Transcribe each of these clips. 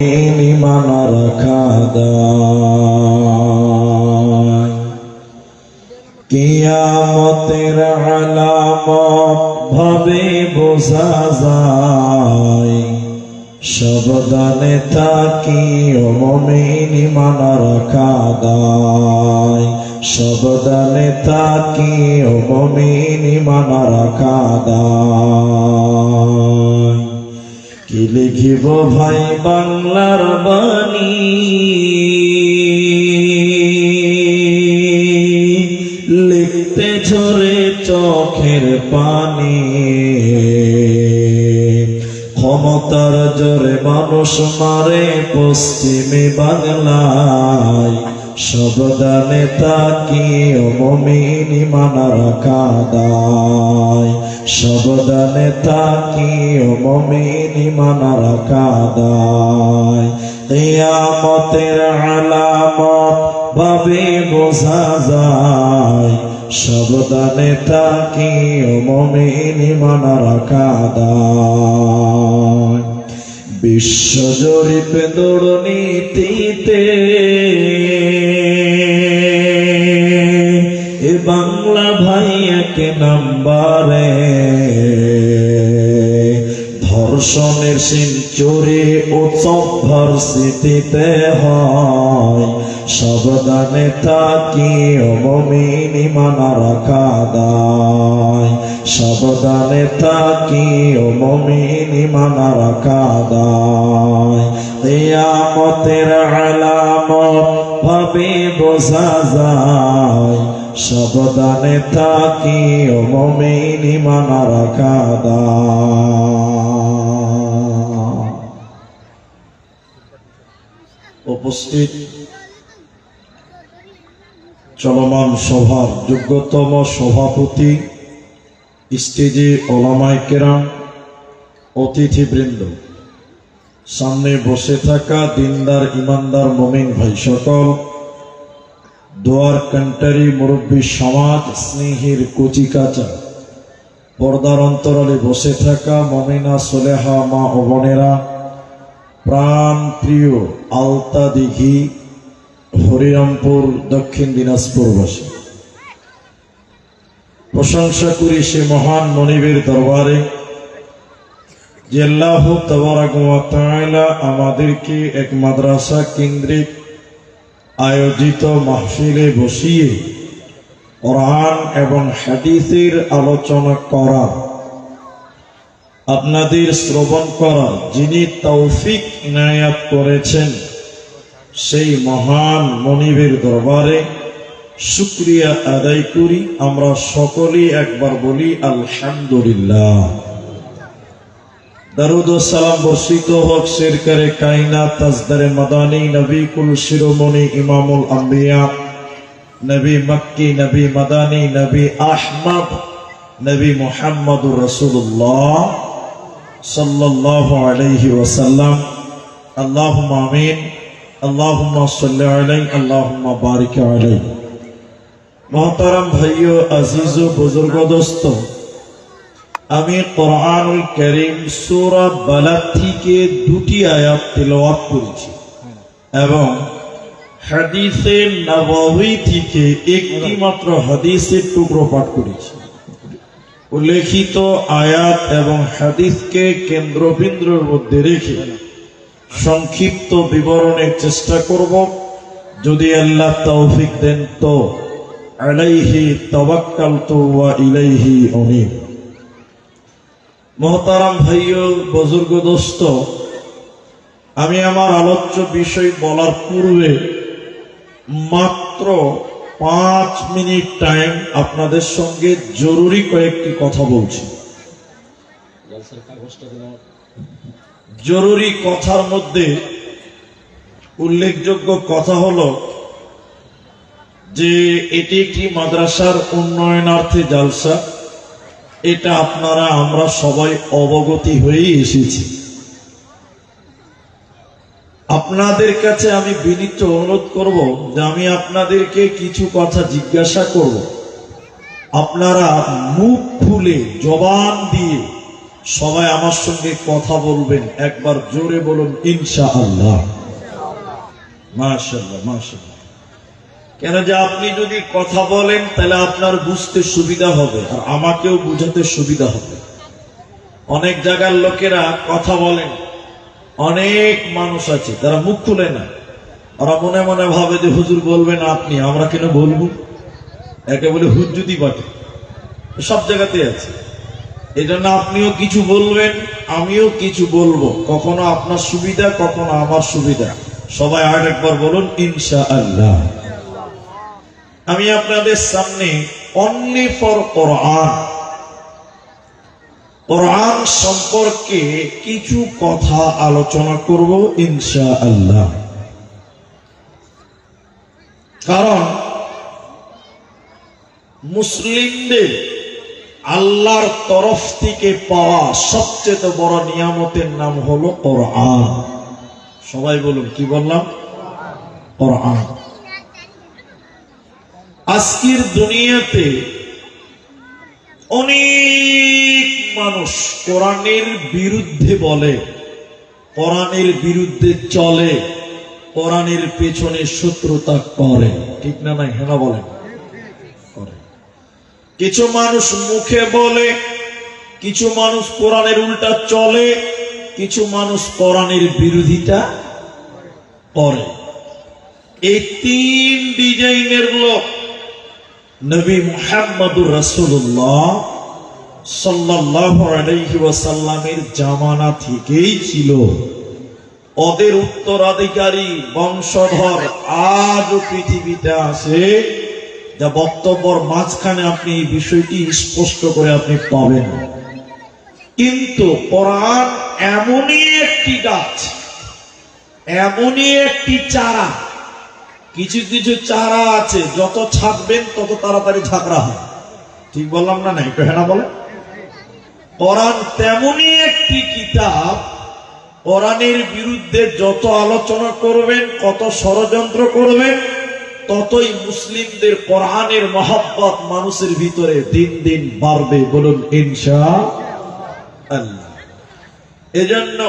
ইমান রাখা কিয়ামতের আলামত ভাবে বোঝা যায়। সাবধানে থাকি অমিন ইমান রাখা দায় সাবধানে থাকি অমিন ইমান রাখা দায় কি লিখিব ভাই বাংলার বাণী? লিখতে ঝরে চোখের পানি। ক্ষমতার জোরে মানুষ মারে পশ্চিমে বাংলায়। সবদানে তাকি অমিনি মানা রাখা দায় সবদানে তাকি অমিনি মানা রাখা দায় কিয়ামতের আলামত ভাবে বোঝা যায়। সবদানে তাকি অমিনি মানা রাখা দায় বিশ্ব জরিপ দুর্নীতিতে এ বাংলা ভাই এক নাম্বারে ধর্ষণের সেঞ্চুরি উৎসব ভার্সিটিতে হয়। সাবধানে থাকি অমিনি মানা রাখা দায় সাবধানে থাকি অমিনি মানা রাখা দায় কিয়ামতের আলামত ভাবে বোঝা যায়। সাবধানে থাকি অমিনি মানা রাখা দায় উপস্থিত। চলমান সভার যোগ্যতম সভাপতি স্টেজে ওলামায় কেরাম, অতিথিবৃন্দ। সামনে বসে থাকা দিনদার, ইমানদার, মমিন ভাই সকল, দোয়ার কান্টারি মুরব্বী সমাজ স্নেহের কচি কাচা। পর্দার অন্তরালে বসে থাকা মমিনা, সোলেহা, মা ও বোনেরা প্রাণ প্রিয় আলতা দিঘি, হরিরামপুর, দক্ষিণ দিনাজপুরবাসী। প্রশংসা করি সে মহান মনিবের দরবারে, যে আল্লাহ আমাদেরকে এক মাদ্রাসা কেন্দ্রিক আয়োজিত মাহফিলে বসিয়ে কোরআন এবং হাদিসের আলোচনা করার আপনাদের শ্রবণ করার যিনি তৌফিক ইনায়াত করেছেন, সেই মহান মনিবের দরবারে শুক্রিয়া আদায় করি। আমরা সকলেই একবার বলি, আলহামদুলিল্লাহ। দারুদ সালাম বর্ষিত কাইনা তাজদারে মাদানী শিরোমণি, ইমামুল আম্বিয়া, নবী মক্কি, নবী মাদানী, নবী আহমদ, নবী মোহাম্মদুর রসুল্লাহ সাল্লাল্লাহু আলাইহি ওয়াসাল্লাম আল্লাহুম্মা আমিন আল্লাহুম্মা সাল্লি আলাইহি আল্লাহুম্মা বারিক আলাইহি মহতারাম ভাইও আজিজ ও বুজুর্গ দোস্ত আমি কোরআনুল করিম সূরা বালাদ থেকে দুটি আয়াত তেলাওয়াত করেছি এবং হাদিসে নববী থেকে একটি মাত্র হাদিসের টুকরো পাঠ করেছি উল্লেখিত আয়াত এবং হাদিসকে কেন্দ্রবিন্দুর মধ্যে রেখে সংক্ষিপ্ত বিবরণের চেষ্টা করব। যদি আল্লাহ তৌফিক দেন তো আলাইহি তাওয়াক্কালতু ওয়া ইলাইহি উনীব। মহতারাম ভাইও, বুজুর্গ দোস্ত, আমি আমার আলোচ্য বিষয় বলার পূর্বে মাত্র পাঁচ মিনিট টাইম আপনাদের সঙ্গে জরুরি কয়েকটি কথা বলছি। জরুরি কথার মধ্যে উল্লেখযোগ্য কথা হলো যে এটি একটি মাদ্রাসার উন্নয়নার্থে জালসা। এটা আপনারা, আমরা সবাই অবগতি হয়েই এসেছি। আপনাদের কাছে আমি বিনীত অনুরোধ করব যে আমি আপনাদেরকে কিছু কথা জিজ্ঞাসা করব। আপনারা মুখ খুলে জবান দিয়ে সবাই আমার সঙ্গে কথা বলবেন। একবার জোরে বলুন ইনশা আল্লাহ মাশাল্লাহ কেন যে আপনি যদি কথা বলেন, তাহলে আপনার বুঝতে সুবিধা হবে আর আমাকেও বুঝাতে সুবিধা হবে। অনেক জায়গার লোকেরা কথা বলেন অনেক মানুষ আছে তারা মুখ খুলে না। ওরা মনে মনে ভাবে যে, হুজুর বলবেন আপনি, আমরা কেন বলব? একে বলে হুজুদি বাটে। সব জায়গাতে আছে। এই জন্য আপনিও কিছু বলবেন, আমিও কিছু বলব। কখনো আপনার সুবিধা, কখনো আমার সুবিধা। সবাই আর একবার বলুন ইনশা আল্লাহ আমি আপনাদের সামনে অনলি ফর কোরআন কোরআন সম্পর্কে কিছু কথা আলোচনা করব ইনশা আল্লাহ কারণ মুসলিমদের আল্লাহর তরফ থেকে পাওয়া সবচেয়ে বড় নিয়ামতের নাম হলো কোরআন। সবাই বলুন, কি বললাম? কোরআন। আজকের দুনিয়াতে অনেক মানুষ কোরআনের বিরুদ্ধে বলে, কোরআনের বিরুদ্ধে চলে, কোরআনের পেছনে শত্রুতা করে। ঠিক না নাই? হেনা করে। কিছু মানুষ মুখে বলে, কিছু মানুষ কোরআনের উল্টা চলে, কিছু মানুষ কোরআনের বিরোধিতা করে। এই তিন ডিজাইনের লোক নবী মুহাম্মদুর রাসূলুল্লাহ ওয়াসাল্লামের জামানা থেকেই ছিল। ওদের উত্তরাধিকারী, বংশধর আজও পৃথিবীতে আছে। যা বক্তব্যর মাঝখানে আপনি এই বিষয়টি স্পষ্ট করে আপনি পাবেন। কিন্তু কোরআন এমনই একটি গাছ এমনই একটি চারা। কিছু কিছু চারা আছে, যত ছাকবেন তত তাড়াতাড়ি ঝাঁকড়া হয়। ঠিক বললাম না না, একটু হেনা বলে কোরআন তেমনই একটি কিতাব, কোরআনের বিরুদ্ধে যত আলোচনা করবেন, কত ষড়যন্ত্র করবেন, ততই মুসলিমদের কোরআনের মহাব্বত মানুষের ভিতরে দিন দিন বাড়বে বলুন ইনশা আল্লাহ এজন্য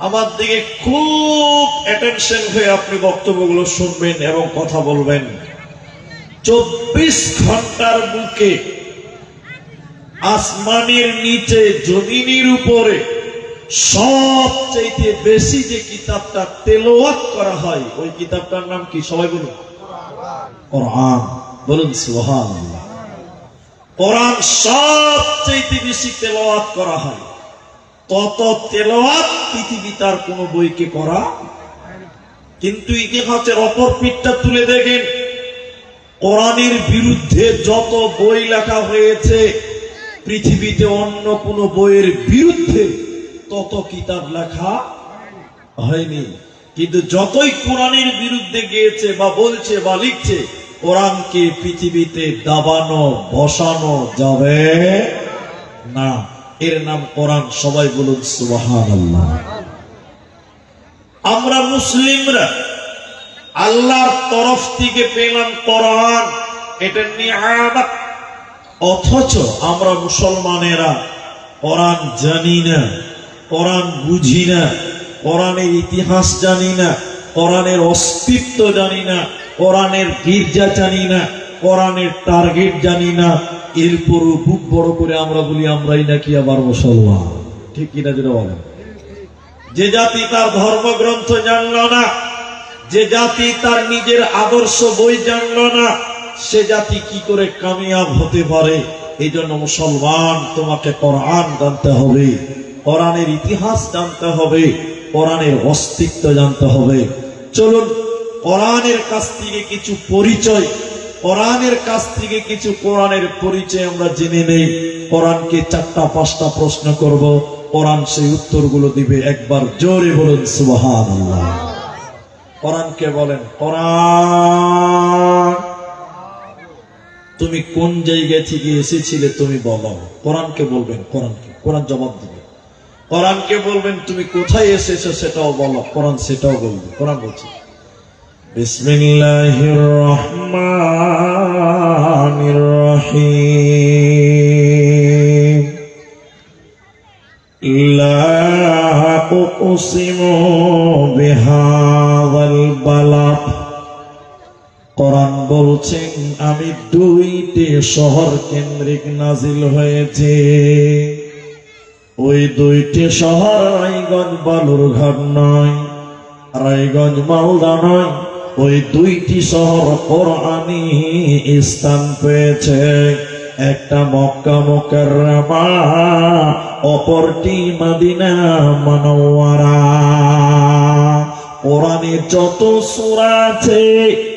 আমার দিকে খুব অ্যাটেনশন হয়ে আপনি বক্তব্যগুলো শুনবেন এবং কথা বলবেন। চব্বিশ ঘণ্টার বুকে আসমানের নিচে জমিনের উপরে সবচেয়ে বেশি যে কিতাবটা তেলাওয়াত করা হয়, ওই কিতাবটার নাম কি? সবাই বলুন। কোরআন। বলুন, সুবহানাল্লাহ। কোরআন সবচেয়ে বেশি তেলাওয়াত করা হয়। তত তেলাওয়াত পৃথিবী তার কোন বইকে করা কিন্তু ইতিহাসের অপর পিঠটা তুলে দেখেন। কোরআনের বিরুদ্ধে যত বই লেখা হয়েছে পৃথিবীতে অন্য কোন বইয়ের বিরুদ্ধে তত কিতাব লেখা হয়নি। কিন্তু যতই কোরআনের বিরুদ্ধে গিয়েছে বা বলছে বা লিখছে, কোরআনকে পৃথিবীতে দাবানো, বসানো যাবে না। এর নাম কোরআন। সবাই বলুন সুবাহান আমরা মুসলিমরা আল্লাহর তরফ থেকে পেলাম কোরআন। এটা নিয়ামত। অথচ আমরা মুসলমানেরা কোরআন জানি না, কোরআন বুঝি না, কোরআনের ইতিহাস জানি না, কোরআনের অস্তিত্ব জানি না, কোরআনের গির্জা জানি না, কোরআনের টার্গেট জানি না, এরপরও বুক বড় করে আমরা বলি, আমরাই নাকি আবার মুসলমান। ঠিক কিনা যেটা বলেন? যে জাতি তার ধর্মগ্রন্থ জানল না, যে জাতি তার নিজের আদর্শ বই জানল না সে জাতি কি করে কামিয়াব হতে পারে? এই জন্য মুসলমান, তোমাকে কোরআন জানতে হবে। কোরআনের ইতিহাস জানতে হবে। কোরআনের অস্তিত্ব জানতে হবে। চলুন, কোরআনের কাছ থেকে কিছু পরিচয়, কোরআনের কাছ থেকে কিছু কোরআনের পরিচয় আমরা জেনে নেই। কোরআনকে চারটা, পাঁচটা প্রশ্ন করব। কোরআন সেই উত্তরগুলো দিবে। একবার জোরে বলুন আল্লাহ কোরআনকে বলেন, কোরআন। তুমি কোন জায়গায় থেকে এসেছিলে তুমি বলো কোরআনকে বলবেন, কোরআনকে। কোরআন জবাব দেবে। কোরআনকে বলবেন, তুমি কোথায় এসেছ সেটাও বলো। কোরআন সেটাও বলবে। কোরআন বলছে, বিসমিল্লাহির রহমানির রহিম। লা উকসিমু বিহা বলছেন, আমি দুইটি শহর কেন্দ্রিক নাজিল হয়েছে। ওই দুইটি শহর রায়গঞ্জ, বালুরঘাট নয়, রায়গঞ্জ, মালদা নয়। ওই দুইটি শহর কোরআনি স্থান পেয়েছে। একটা মক্কা মুকাররমা, অপরটি মাদিনা মানওয়ারা। কোরআনে যত সূরা আছে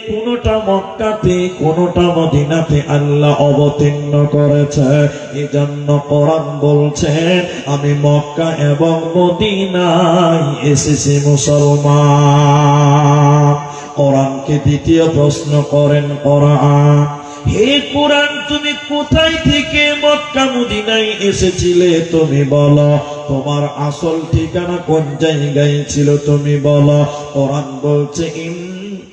কোনটা মক্কাতে, কোনটা মদিনাতে আল্লাহ অবতীর্ণ করেছে। এজন্য কোরআন বলছেন আমি মক্কা এবং মদিনায় এসেছি মুসলমান। কোরআনকে দ্বিতীয় প্রশ্ন করেন কোরআন হে কোরআন, তুমি কোথায় থেকে মক্কা মদিনায় এসেছিলে? তুমি বলো, তোমার আসল ঠিকানা কোন জায়গায় ছিল? তুমি বলো, কোরআন বলছে ইন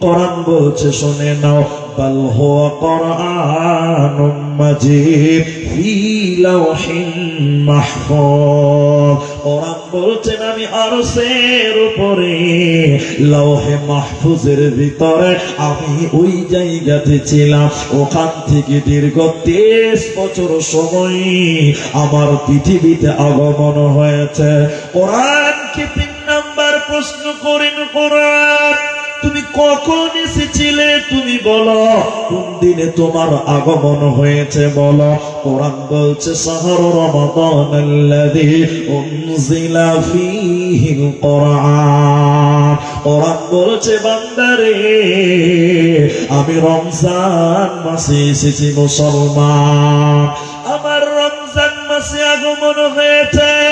কোরআন বলছে শুনে নাও। বাল হুয়া কোরআন বলছেন, আমি আরশের উপরে লৌহে মাহফুজের ভিতরে, আমি ওই জায়গাতে ছিলাম। ওখান থেকে দীর্ঘ তেইশ বছর সময় আমার পৃথিবীতে আগমন হয়েছে। কোরআনকে তিন নাম্বার প্রশ্ন করেন, কোরআন। তুমি কখন এসেছিলে তুমি বলো। কোন দিনে তোমার আগমন হয়েছে বলো। কোরআন বলছে শহর রমাদান আল্লাযী উনজিলা ফীহিল কোরআন কোরআন বলছে, বান্দারে, আমি রমজান মাসে এসেছি মুসলমান। আমার রমজান মাসে আগমন হয়েছে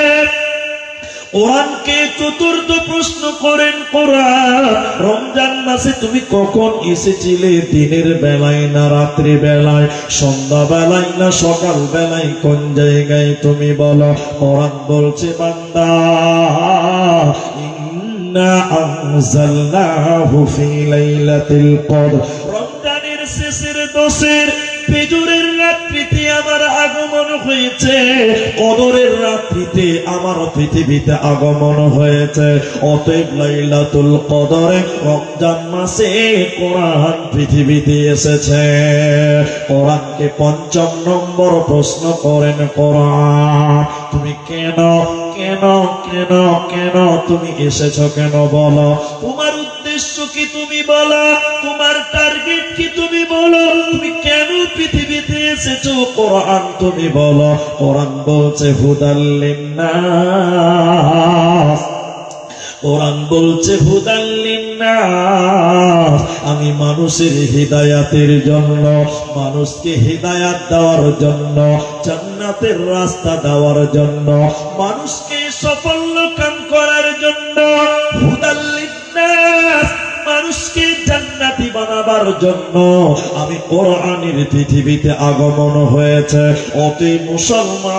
কোরআনকে চতুর্থ প্রশ্ন করেন কোরআন। রমজান মাসে তুমি কখন এসেছিলে? দিনের বেলায় না রাত্রি বেলায়? সন্ধ্যা বেলায় না সকাল বেলায় কোন জায়গায় তুমি বলো? কোরআন বলছে, বান্দা, ইন্না আনজালনাহু ফি লাইলাতিল কদর। রমজানের শেষের আমার আগমন হয়েছে। কদরের রাত্রিতে আমার পৃথিবীতে আগমন হয়েছে। অতএব লাইলাতুল কদরে রমজান মাসে কোরআন পৃথিবীতে এসেছে। কোরআনকে পঞ্চম নম্বর প্রশ্ন করেন কোরআন, তুমি কেন কেন কেন কেন তুমি এসেছ কেন বলো? তোমার উদ্দেশ্য কি তুমি বলো? তোমার টার্গেট কি তুমি বলো? তুমি কেন পৃথিবীতে এসেছ? কোরআন তুমি বলো। কোরআন বলছে হুদাল্লিন্নাস কোরআন বলছে আমি মানুষের হৃদায়াতের জন্য, মানুষকে হৃদায়াত দেওয়ার জন্য, জান্নাতের রাস্তা দেওয়ার জন্য, মানুষকে বানাবার জন্য আমি কোরআনের পৃথিবীতে আগমন হয়েছে। অতি মুসলমান,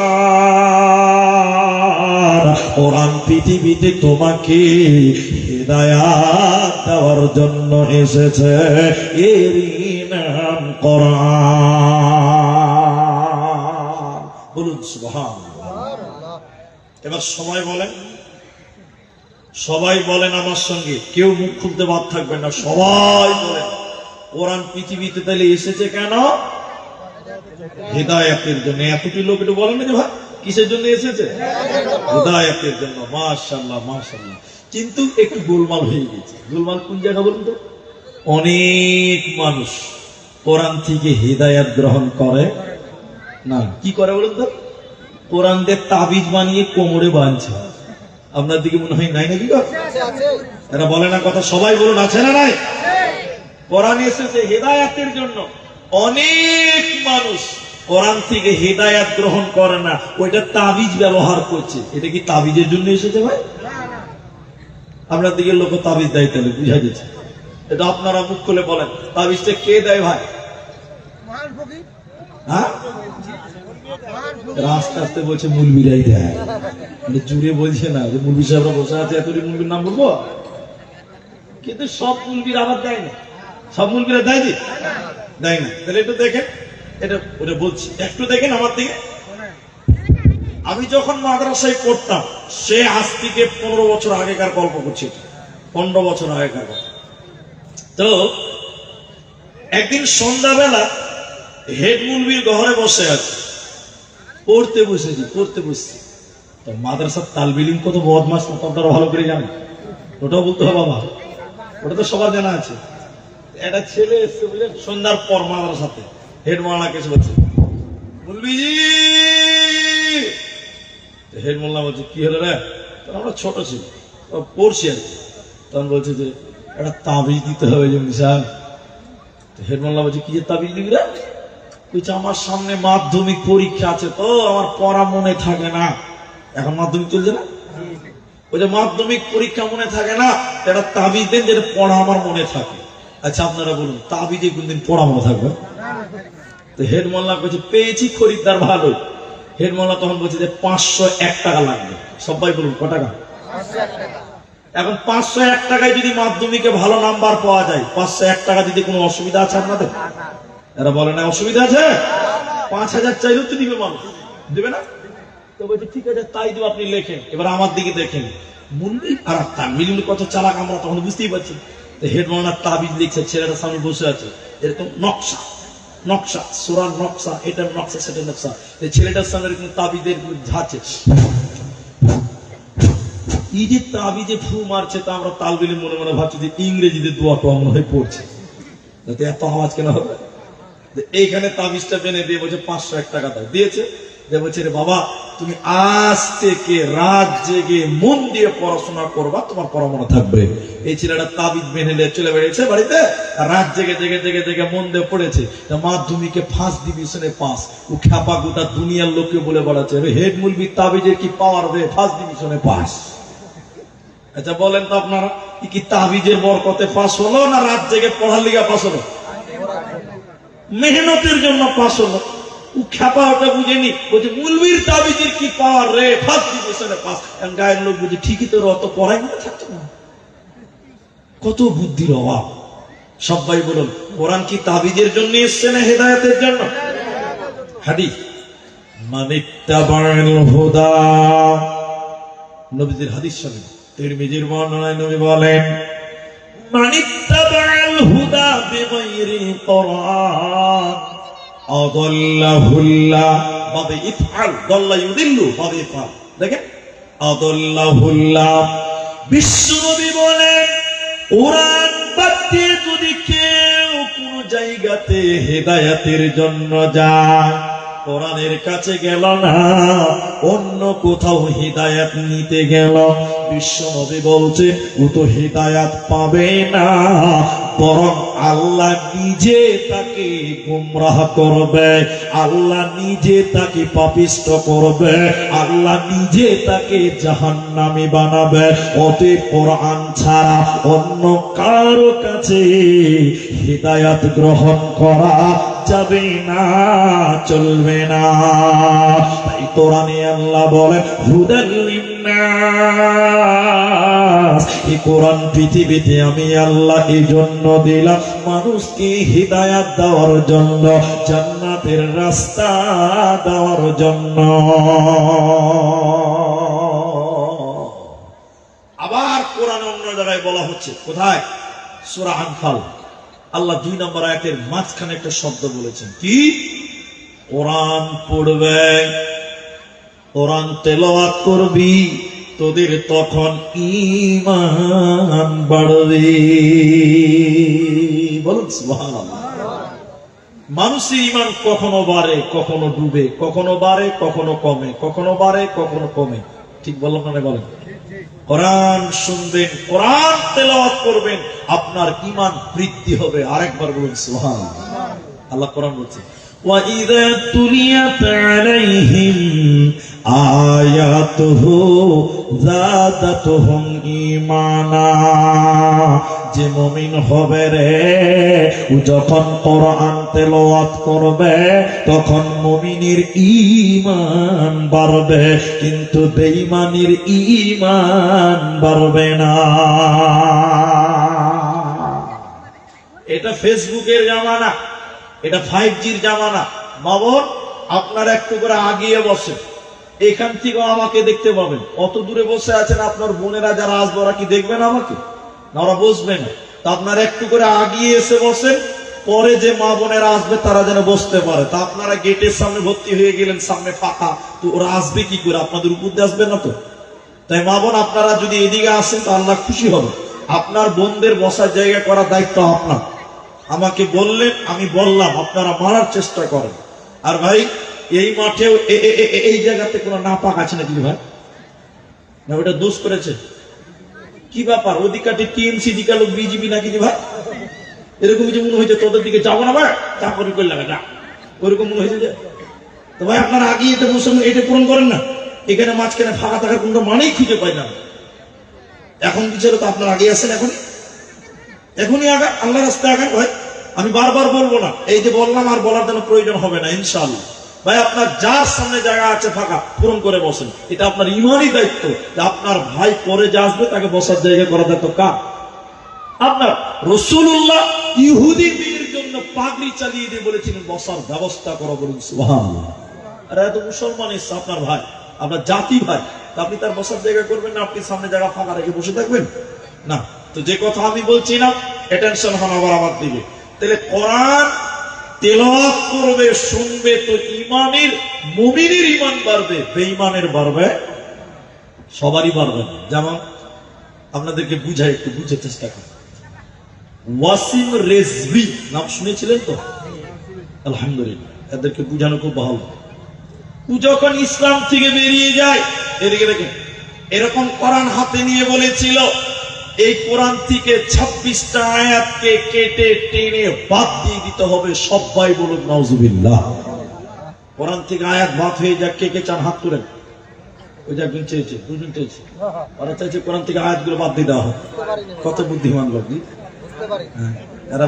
কোরআন পৃথিবীতে তোমাকে হৃদায়াত দেওয়ার জন্য এসেছে। এরই নাম কোরআন। বলুন সুবহান এবার সময় বলেন। সবাই বলেন আমার সঙ্গে। কেউ মুখ খুলতে বাদ থাকবে না। সবাই বলেন। কোরআন পৃথিবীতে তাহলে এসেছে কেন? হেদায়াতের জন্য। এতটি লোক একটু বলেন যে ভাই, কিসের জন্য এসেছে? হেদায়াতের জন্য। মাশাল্লাহ মাশাল্লাহ কিন্তু একটু গোলমাল হয়ে গেছে। গোলমাল কোন জায়গা বলুন তো? অনেক মানুষ কোরআন থেকে হেদায়াত গ্রহণ করে না। কি করে বলুন তো? কোরআন তাবিজ বানিয়ে কোমরে বাঁধছে। আপনার দিকে মনে হয় নাই নাকি? এরা বলে না কথা, সবাই বলুন, আছে না নাই? কোরআন এসেছে হেদায়াতের জন্য। অনেক মানুষ কোরআন থেকে হেদায়াত গ্রহণ করে না ওইটা তাবিজ ব্যবহার করছে। এটা কি তাবিজের জন্য এসেছে ভাই? আপনার দিকে লোক তাবিজ দেয় তাহলে বুঝা গেছে। এটা আপনারা মুখ খুলে বলেন তাবিজটা কে দেয় ভাই? হ্যাঁ? রাস্তা আস্তে বলছে মুলবিরাই দেয়। জুড়ে বলছে না যে মুলবি সাহেবরা বসে আছে এতটি মুলবির নাম বলব? কিন্তু সব মুলবির আবার দেয় না। সব মুলবিরা দেয় যে দেয় না। তাহলে একটু দেখেন। এটা ওটা বলছি। একটু দেখেন আমার দিকে। আমি যখন মাদ্রাসায় পড়তাম, সে আজ থেকে পনেরো বছর আগেকার গল্প করছি। পনেরো বছর আগেকার গল্প। তো, একদিন সন্ধ্যাবেলা হেড মুলবির ঘরে বসে আছে। পড়তে বসেছি, পড়তে বসছি। তো মাদ্রাসার তালবিলিম কত বদমাস আপনারা ভালো করে জানেন। ওটাও বলতে হবে বাবা ওটা তো সবার জানা আছে। একটা ছেলে এসছে বুঝলেন সন্ধ্যার পর মাদ্রাসাতে হেড মাওলানা এসে বলছে মুলবিজি হেড মোল্লা বলছে কি হলো রে? আমরা ছোট ছিল পড়ছি আর কি। তখন বলছে যে একটা তাবিজ দিতে হবে যে সাহেব হেড মোল্লা বলছে কি যে তাবিজ দিবি রে? বলছে আমার সামনে মাধ্যমিক পরীক্ষা আছে তো আমার পড়া মনে থাকে না। এখন মাধ্যমিক চলছে না? ওই যে মাধ্যমিক পরীক্ষা মনে থাকে না এটা তাবিজ দেন যেটা পড়া আমার মনে থাকে। আচ্ছা আপনারা বলুন তাবিজে কোনদিন পড়া মনে থাকবে? তো হেড মোল্লা বলছে, পেয়েছি খরিদ্দার ভালো। হেড মোল্লা তখন বলছে যে, পাঁচশো এক টাকা লাগবে। সবাই বলুন, ক টাকা? এখন পাঁচশো এক টাকায় যদি মাধ্যমিকে ভালো নাম্বার পাওয়া যায়, পাঁচশো এক টাকা যদি কোনো অসুবিধা আছে আপনাদের? এরা বলে, না, অসুবিধা আছে। পাঁচ হাজার চাইলেও তো দিবে মানুষ। দেবে না? তো বলছে, ঠিক আছে, তাই দেবো, আপনি লেখেন। এবার আমার দিকে দেখেন, মুন্ডি আর তামিল কত চালাক আমরা তখন বুঝতেই পারছি হেড মাওলানা তাবিজ লিখছে, ছেলেটার সামনে বসে আছে। এরকম নকশা নকশা, সুরার নকশা, এটার নকশা, সেটার নকশা। ছেলেটার সামনে এরকম তাবিজের ঝাঁচে। এই যে তাবিজে ফু মারছে, তা আমরা তাল তালবিলে মনে মনে ভাবছি যে ইংরেজিতে দোয়া টোয়া মনে হয় পড়ছে। এত আওয়াজ কেন হবে? এইখানে তাবিজটা বেনে দিয়ে বলছে, পাঁচশো এক টাকা দাও। দিয়েছে। যে বলছে, রে বাবা তুমি আজ থেকে রাত জেগে মন দিয়ে পড়াশোনা করবা, তোমার মনে থাকবে। এই ছেলেটা তাবিজ বেনে নিয়ে চলে বেরিয়েছে বাড়িতে। রাত জেগে জেগে জেগে জেগে মন দিয়ে পড়েছে। মাধ্যমিকে ফার্স্ট ডিভিশনে পাস ও খ্যাপা গোটা দুনিয়ার লোককে বলে বেড়াচ্ছে হেড মুলবি, তাবিজের কি পাওয়ার বে ফার্স্ট ডিভিশনে পাস আচ্ছা বলেন তো আপনারা কি তাবিজের বরকতে পাস হলো না রাত জেগে পড়ার লিগা পাস হলো? মেহনতের জন্য পাস হলো। কত বুদ্ধির অভাব। সবাই বলুন, কোরআন কি তাবিজের জন্য এসছে না হেদায়তের জন্য? হুদা। নবীজির হাদিস শুনেন। তিরমিজির বর্ণনায় নবী বলেন মানিত্তাবাল হুদা বিগাইরি কোরআন আদাল্লাহুল্লাহ বাবে ইফআল দাল্লা ইউদিল্লু বাবে ইফআল। দেখেন? আদাল্লাহুল্লাহ বিশ্বনবী বলেন কোরআন বাদ দিয়ে যদি কেউ কোন জায়গাতে হেদায়াতের জন্য যায় কোরআনের কাছে গেল না, অন্য কোথাও হিদায়াত নিতে গেল। বিশ্বনবী বলছে, ও তো হিদায়াত পাবে না, বরং আল্লাহ নিজে তাকে গুমরাহ করবে, আল্লাহ নিজে তাকে পাপিষ্ট করবে, আল্লাহ নিজে তাকে জাহান্নামী বানাবে। অতএব কোরআন ছাড়া অন্য কারও কাছে হিদায়াত গ্রহণ করা যাবে না, চলবে না। তাই কোরআনে আল্লাহ বলে হুদাল্লিন্নাস এই কোরআন পৃথিবীতে আমি আল্লাহ এই জন্য দিলাম? মানুষকে হিদায়াত দেওয়ার জন্য, জান্নাতের রাস্তা দেওয়ার জন্য? আবার কোরআন অন্য জায়গায় বলা হচ্ছে, কোথায়? সূরা আনফাল। আল্লাহ দুই নম্বর আয়াতের মাঝখানে একটা শব্দ বলেছেন। কি? কোরআন পড়বে, কোরআন তেলাওয়াত করবি, তোদের তখন ঈমান বাড়বে। বলুন মানুষের ইমান কখনো বাড়ে, কখনো ডুবে, কখনো বাড়ে, কখনো কমে, কখনো বাড়ে, কখনো কমে। ঠিক বললাম না বলেন। কোরআন শুনবেন, কোরআন তেলাওয়াত করবেন, আপনার ইমান বৃদ্ধি হবে। আরেকবার বলুন সোহান আল্লাহ কোরআন বলছে وَإِذَا تُلِيَتْ عَلَيْهِمْ آيَاتُهُ زَادَتْهُمْ ঈমানা যে মুমিন হবে রে ও যখন কোরআন তেলাওয়াত করবে তখন মুমিনের ঈমান বাড়বে কিন্তু বেঈমানের ঈমান বাড়বে না এটা ফেসবুকের জামানা এটা ফাইভ জির জামানা। বাবর আপনার একটু করে আগিয়ে বসে এখান থেকে আমাকে দেখতে পাবেন। অত দূরে বসে আছেন আপনার বোনেরা যারা আসবে, ওরা কি দেখবেন আমাকে? না, ওরা বসবে না। তা আপনারা একটু করে আগিয়ে এসে বসেন। পরে যে মা বোনেরা আসবে, তারা যেন বসতে পারে। তা আপনারা গেটের সামনে ভর্তি হয়ে গেলেন, সামনে ফাঁকা। তো ওরা আসবে কি করে? আপনাদের উপর দিয়ে আসবে না তো? তাই মা বোন, আপনারা যদি এদিকে আসেন, তো আল্লাহ খুশি হবে। আপনার বোনদের বসার জায়গা করার দায়িত্ব আপনার। আমাকে বললেন আমি বললাম, আপনারা মারার চেষ্টা করেন। আর ভাই, এই মাঠেও এই জায়গাতে কোনো নাপাক আছে নাকি ভাই? না, ওটা দোষ করেছে? কি ব্যাপার? ওদিকাতে টিএমসি দিকে লোক বিজেপি নাকি রে ভাই? এরকম যে মনে হয়েছে তোদের দিকে যাব না ভাই? চাকরি করলে না ওইরকম মনে হয়েছে যে তো ভাই, আপনারা আগে এটা বসে এটা পূরণ করেন না। এখানে মাঝখানে ফাঁকা থাকার কোনো মানেই খুঁজে পাই না। এখন বিচারে তো আপনার আগে আসেন এখন এখনই আগা আল্লাহ রাস্তায় আগান, ভাই, আমি বারবার বলব না। এই যে বললাম আর বলার জন্য প্রয়োজন হবে না, ইনশাআল্লাহ। ভাই, আপনার যার সামনে জায়গা আছে ফাঁকা, পূরণ করে বসেন। এটা আপনার ইমানই দায়িত্ব আপনার ভাই পরে যে আসবে তাকে বসার জায়গা করা দায়িত্ব কার? আপনার রসুল্লাহ ইহুদি মেয়ের জন্য পাগড়ি চালিয়ে দিয়ে বলেছিলেন বসার ব্যবস্থা করো বলুন আরে, এত মুসলমান এসছে আপনার ভাই, আপনার জাতি ভাই। আপনি তার বসার জায়গা করবেন না, আপনি সামনে জায়গা ফাঁকা রেখে বসে থাকবেন? না। তো যে কথা আমি বলছি না অ্যাটেনশন হন আবার আমার দিকে। তাহলে কোরআন তেলাওয়াত করবে, শুনবে তো ইমানের, মুমিনের ইমান বাড়বে, বেঈমানের বাড়বে, সবারই বাড়বে। যেমন আপনাদেরকে বুঝাই, একটু বুঝে চেষ্টা করুন ওয়াসিম রেজভি, নাম শুনেছিলেন তো? আলহামদুলিল্লাহ, এদেরকে বুঝানো খুব ভালো। যখন ইসলাম থেকে বেরিয়ে যায়, এদিকে দেখুন, এরকম কোরআন হাতে নিয়ে বলেছিল এই কোরআন থেকে ছাব্বিশটা আয়াতকে কেটে টেনে বাদ দিয়ে দিতে হবে, সবাই বলুন নজুবিল্লাহ কোরআন থেকে আয়াত বাদ হয়ে যাক, কে কে চান হাত তুলেন ওই বাদ দিয়ে দেওয়া কত বুদ্ধিমান লোক? হ্যাঁ।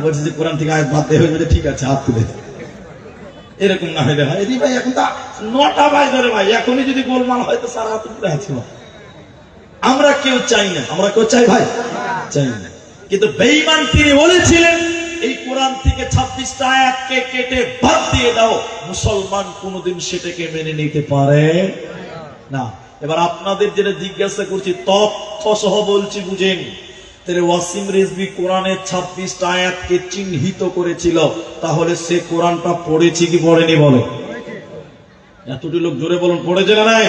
বলছে যে থেকে বাদ হয়ে ঠিক আছে, হাত তুলে এরকম না হইলে ভাই ভাই, এখন তা নটা বাজ ধরে ভাই, এখনই যদি গোলমাল হয় তো সারা হাত উপরে আছি ভাই। আমরা কেউ চাই না। আমরা কেউ চাই ভাই। চাই না। কিন্তু বেঈমান তিনি বলেছিলেন এই কোরআন থেকে ছাব্বিশটা আয়াতকে কেটে বাদ দিয়ে দাও। মুসলমান কোনোদিন সেটাকে মেনে নিতে পারে না। এবার আপনাদের যেটা জিজ্ঞাসা করছি তথ্য সহ বলছি বুঝেন। তাহলে ওয়াসিম রেজবি কোরআনের ছাব্বিশটা আয়াতকে চিহ্নিত করেছিল। তাহলে সে কোরআনটা পড়েছে কি পড়েনি বলে? এতটি লোক জোরে বলুন পড়েছে না নাই?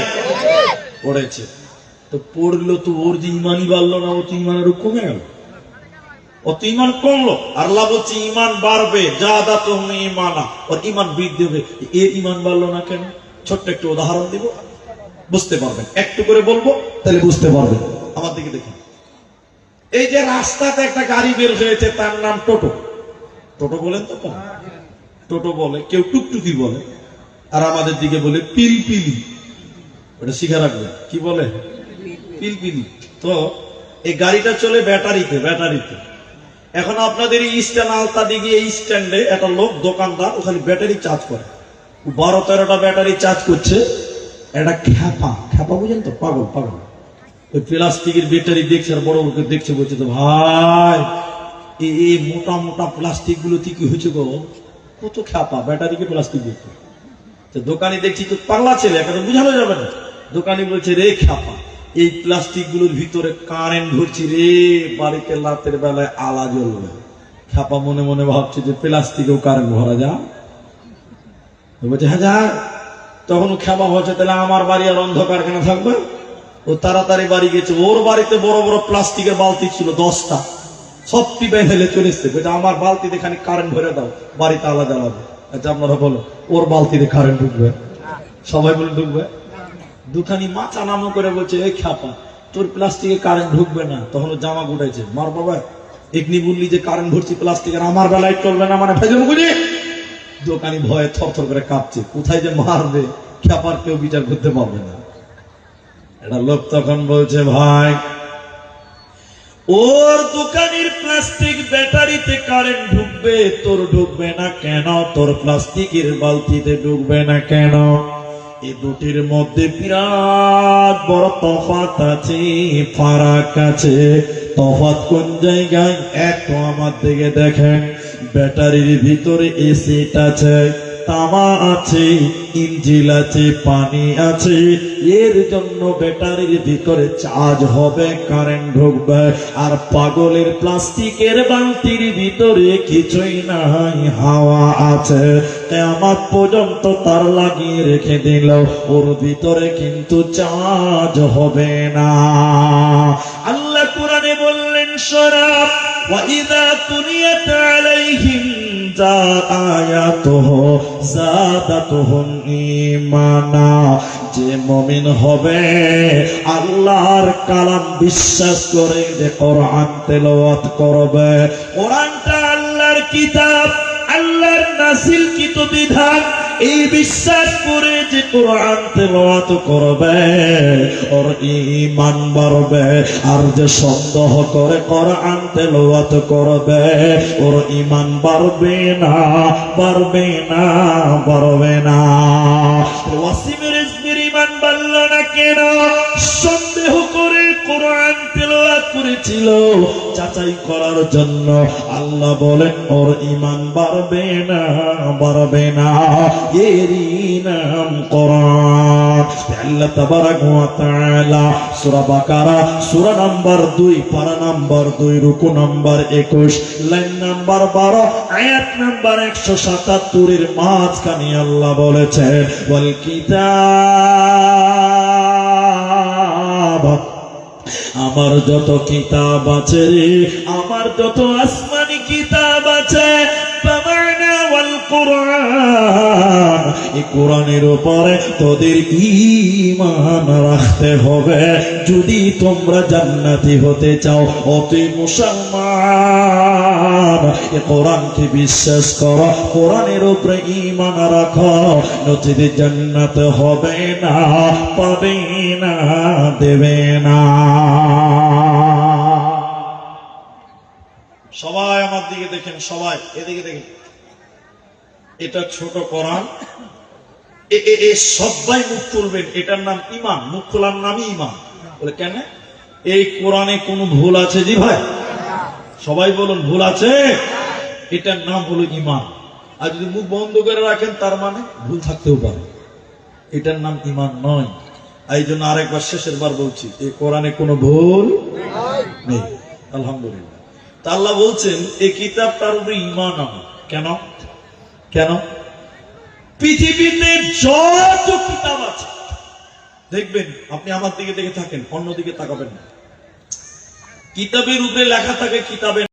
পড়েছে। তো পড়ল তো ওর যে ইমানই বাড়লো না, ও তো ইমানের কমে গেল। অত ইমান কমলো। আল্লাহ বলছে ইমান বাড়বে, যা দা তুমি ইমানা। ওর ইমান বৃদ্ধি হবে। এর ইমান বাড়লো না কেন? ছোট্ট একটু উদাহরণ দিব। বুঝতে পারবেন। একটু করে বলব, তাহলে বুঝতে পারবেন। আমার দিকে দেখুন এই যে রাস্তাতে একটা গাড়ি বের হয়েছে, তার নাম টোটো। টোটো বলেন তো? টোটো বলে, কেউ টুকটুকি বলে। আর আমাদের দিকে বলে পিলপিলি। ওটা শিখে রাখবেন। কি বলে? পিলপিলি তো, এই গাড়িটা চলে ব্যাটারিতে ব্যাটারিতে। এখন আপনাদের এই স্ট্যান্ড আলতা দিকে এই স্ট্যান্ডে একটা লোক, দোকানদার, ওখানে ব্যাটারি চার্জ করে। বারো তেরোটা ব্যাটারি চার্জ করছে। একটা খ্যাপা। খ্যাপা বুঝেন তো? পাগল পাগল। ওই প্লাস্টিকের ব্যাটারি দেখছে আর বড় লোকে দেখছে, বলছে তো, ভাই এই মোটা মোটা প্লাস্টিকগুলো কি হয়েছে গো? কত খ্যাপা, ব্যাটারিকে প্লাস্টিক দিচ্ছে তো দোকানি দেখছি তো পাগলা ছেলে এখন বুঝানো যাবে না। দোকানি বলছে, রে খ্যাপা। এই প্লাস্টিকগুলোর ভিতরে কারেন্ট ধরছি রে, বাড়িতে রাতের বেলায় আলা জ্বলবে। খ্যাপা মনে মনে ভাবছে যে প্লাস্টিকেও কারেন্ট ভরা যা বলছে হ্যাঁ যা তখন ও খ্যাপা হচ্ছে, তাহলে আমার বাড়ি আর অন্ধকার কেন থাকবে? ও তাড়াতাড়ি বাড়ি গেছে। ওর বাড়িতে বড় বড় প্লাস্টিকের বালতি ছিল, দশটা। সব টিপে ফেলে চলে এসছে। বলছে, আমার বালতিতে খানি কারেন্ট ভরে দাও, বাড়িতে আলাদা আলাদা আচ্ছা আপনারা বলো, ওর বালতিতে কারেন্ট ঢুকবে? সবাই বলে ঢুকবে? দুখানি মাথা নামো করে বলছে এই খ্যাপা, তোর প্লাস্টিকে কারেন্ট ঢুকবে না। তখন জামা গুটাইছে, মার বাবা, এখনি বললি যে কারেন্ট ভরছি প্লাস্টিকের আমার বেলায় চলবে না মানে ভেজে মুখুজি দোকানি ভয়ে থর থর করে কাঁপছে, কোথায় যে মারবে? খ্যাপার কেউ বিচার করতে পারবে না। এটা লোক তখন বলছে, ভাই, ওর দোকানের প্লাস্টিক ব্যাটারিতে কারেন্ট ঢুকবে, তোর ঢুকবে না কেন? তোর প্লাস্টিকের বালতিতে ঢুকবে না কেন? এই দুটির মধ্যে বিরাট বড় তফাত আছে, ফারাক আছে। তফাত কোন জায়গায়? এক তো আমার দিকে দেখেন। ব্যাটারির ভিতরে এসিট আছে, তামা আছে, ইঞ্জিল আছে, পানি আছে। এর জন্য ব্যাটারির ভিতরে চার্জ হবে, কারেন্ট ঢুকবে। আর পাগলের প্লাস্টিকের বালতির ভিতরে কিছুই নাই, হাওয়া আছে। আমার পর্যন্ত তার লাগিয়ে রেখে দিল ওর ভিতরে কিন্তু চার্জ হবে না আল্লাহ কোরআনে বললেন সরাব وإذا تليت عليهم ذا آياته زادتهم إيمانا যে মমিন হবে আল্লাহর কালাম বিশ্বাস করে যে কোরআন তেলাওয়াত করবে কোরআনটা আল্লাহর কিতাব আল্লাহর নাসিল কিত বিধান? এই বিশ্বাস করে যে কোরআন তেলাওয়াত করবে, ওর ঈমান বাড়বে, আর যে সন্দেহ করে কোরআন তেলাওয়াত করবে, ওর ঈমান বাড়বে না বাড়বে না বাড়বে না। ওয়াসিমের ইসমির ঈমান বাড়ল না কেন? সন্দেহ করে কোরআন করেছিল যাচাই করার জন্য। আল্লাহ বলেন, ওর ঈমান বাড়বে না বাড়বে না। নাম নাম্বার 2 পারা নাম্বার 2 রুকু নাম্বার 21 লাইন নাম্বার 12 আয়াত নাম্বার 177 এর মাঝখানে আল্লাহ কিতাব আমার যত কিতাব আছে রে, আমার যত আসমানি কিতাব আছে কোরআনের উপরে তোদের ঈমান রাখতে হবে। যদি তোমরা জান্নাতি হতে চাও, অতি মুসলমান, এ কোরআনকে বিশ্বাস করো, কোরআনের উপরে ঈমান রাখো। নচিতে জান্নাত হবে না, পাবে না, দেবে না। দেখেন সবাই, এদিকে দেখেন। এটা ছোট এ সবাই মুখ খুলবেন, এটার নাম ইমান মুখ খোলার নামই ইমান বলে কেন? এই কোরআনে কোনো ভুল আছে জি ভাই? সবাই বলুন, ভুল আছে? এটার নাম হলো ইমান আর যদি মুখ বন্ধ করে রাখেন, তার মানে ভুল থাকতেও পারে। এটার নাম ইমান নয়। এই জন্য আরেকবার শেষের বার বলছি, এই কোরআনে কোনো ভুল নেই। আলহামদুলিল্লাহ। আল্লাহ বলছেন এই কিতাবটার উপরে ইমান আনো। কেন? কেন? পৃথিবীতে যত কিতাব আছে, দেখবেন, আপনি আমার দিকে দেখে থাকেন, অন্যদিকে তাকাবেন না। কিতাবের উপরে লেখা থাকে কিতাবের